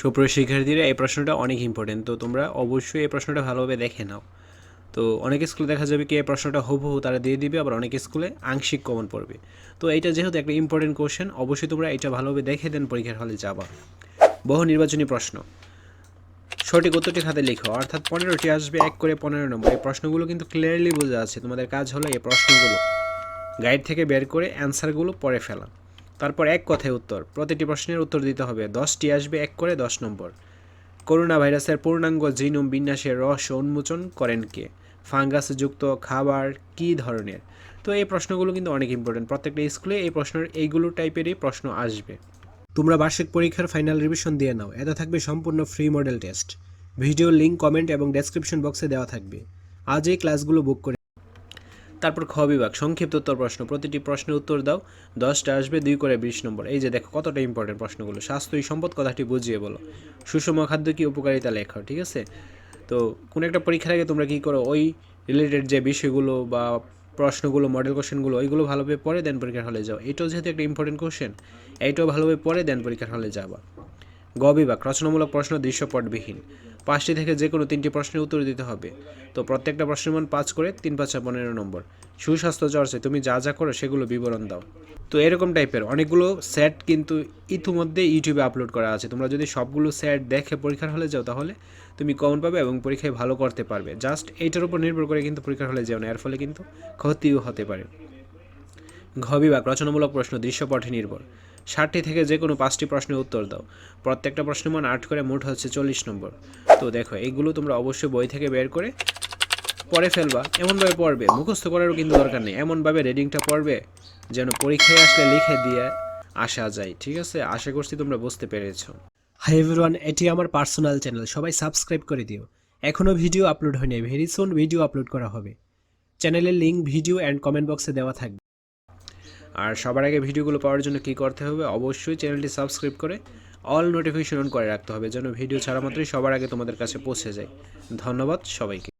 সুপ্রিয় শিক্ষার্থীরা, এই প্রশ্নটা অনেক ইম্পর্টেন্ট তো তোমরা অবশ্যই এই প্রশ্নটা ভালোভাবে দেখে নাও। তো অনেক স্কুলে দেখা যাবে কি, এই প্রশ্নটা হুবহু তারা দিয়ে দিবে, আবার অনেক স্কুলে আংশিক কমন পড়বে। তো এইটা যেহেতু একটা ইম্পর্টেন্ট কোশ্চেন অবশ্যই তোমরা এটা ভালোভাবে দেখে দেন পরীক্ষার হলে যাবা। বহু নির্বাচনী প্রশ্ন। সঠিক উত্তরটি খাতে লিখো। অর্থাৎ পনেরোটি আসবে, এক করে পনেরো নম্বর। এই প্রশ্নগুলো কিন্তু ক্লিয়ারলি বোঝা আছে। তোমাদের কাজ হলো এই প্রশ্নগুলো গাইড থেকে বের করে অ্যান্সারগুলো পরে ফেলা। তারপর এক কথায় উত্তর। প্রতিটি প্রশ্নের উত্তর দিতে হবে। দশটি আসবে এক করে দশ নম্বর। করোনা ভাইরাসের পূর্ণাঙ্গ জিনোম বিন্যাসের রহস্য উন্মোচন করেন কে? ফাঙ্গাসযুক্ত খাবার কী ধরনের? তো এই প্রশ্নগুলো কিন্তু অনেক ইম্পর্টেন্ট প্রত্যেকটা স্কুলে এই প্রশ্নের এইগুলো টাইপেরই প্রশ্ন আসবে। তোমরা বার্ষিক পরীক্ষার ফাইনাল রিভিশন দিয়ে নাও। এতে থাকবে সম্পূর্ণ free model test video link comment এবং ডেসক্রিপশন বক্সে দেওয়া থাকবে। আজ এই ক্লাসগুলো বুক করে তারপর খ বিভাগ, সংক্ষিপ্ত উত্তর প্রশ্ন, প্রতিটি প্রশ্নের উত্তর দাও, দশটা আসবে, দুই করে বিশ নম্বর। এই যে দেখো কতটা ইম্পর্টেন্ট প্রশ্নগুলো স্বাস্থ্যই সম্পদ কথাটি বুঝিয়ে বলো। সুষম খাদ্য কি উপকারিতা লেখো, ঠিক আছে? তো কোনো একটা পরীক্ষার আগে তোমরা কী করো, ওই রিলেটেড যে বিষয়গুলো বা প্রশ্নগুলো মডেল কোশ্চেনগুলো ওইগুলো ভালোভাবে পড়ে দেন পরীক্ষার হলে যাও। এটাও যেহেতু একটা ইম্পর্টেন্ট কোশ্চেন এইটাও ভালোভাবে পড়ে দেন পরীক্ষার হলে যাবা। গ বিভাগ রচনামূলক প্রশ্ন দৃশ্যপটবিহীন। পাঁচটি থেকে যে কোনো তিনটি প্রশ্নের উত্তর দিতে হবে। তো প্রত্যেকটা প্রশ্নের মান পাঁচ করে তিন পাঁচা পনেরো নম্বর। সুস্বাস্থ্য চর্চায় তুমি যা যা করো সেগুলো বিবরণ দাও। তো এরকম টাইপের অনেকগুলো সেট কিন্তু ইতিমধ্যে ইউটিউবে আপলোড করা আছে। তোমরা যদি সবগুলো সেট দেখে পরীক্ষার হলে যাও তাহলে তুমি কমন পাবে এবং পরীক্ষায় ভালো করতে পারবে। জাস্ট এইটার উপর নির্ভর করে কিন্তু পরীক্ষার হলে যাও না। এর ফলে কিন্তু ক্ষতিও হতে পারে। ঘ বিভাগ রচনামূলক প্রশ্ন দৃশ্যপটে নির্ভর। ষাটটি থেকে যে কোনো পাঁচটি প্রশ্নের উত্তর দাও। প্রত্যেকটা প্রশ্ন মান আট করে মোট হচ্ছে চল্লিশ নম্বর। তো দেখো এইগুলো তোমরা অবশ্যই বই থেকে বের করে পড়ে ফেলবা। এমনভাবে পড়বে, মুখস্থ করারও কিন্তু দরকার নেই। এমনভাবে রিডিংটা পড়বে যেন পরীক্ষায় আসলে লিখে দিয়ে আসা যায়, ঠিক আছে? আশা করছি তোমরা বুঝতে পেরেছ। হাই এভরিওয়ান এটি আমার পার্সোনাল চ্যানেল সবাই সাবস্ক্রাইব করে দিও। এখনও ভিডিও আপলোড হয়নি। ভেরি সুন ভিডিও আপলোড করা হবে। চ্যানেলের লিঙ্ক ভিডিও অ্যান্ড কমেন্ট বক্সে দেওয়া থাকবে। আর সবার আগে ভিডিওগুলো পাওয়ার জন্য কী করতে হবে? অবশ্যই চ্যানেলটি সাবস্ক্রাইব করে অল নোটিফিকেশন অন করে রাখতে হবে, যেন ভিডিও ছাড়া মাত্রই সবার আগে তোমাদের কাছে পৌঁছে যায়। ধন্যবাদ সবাইকে।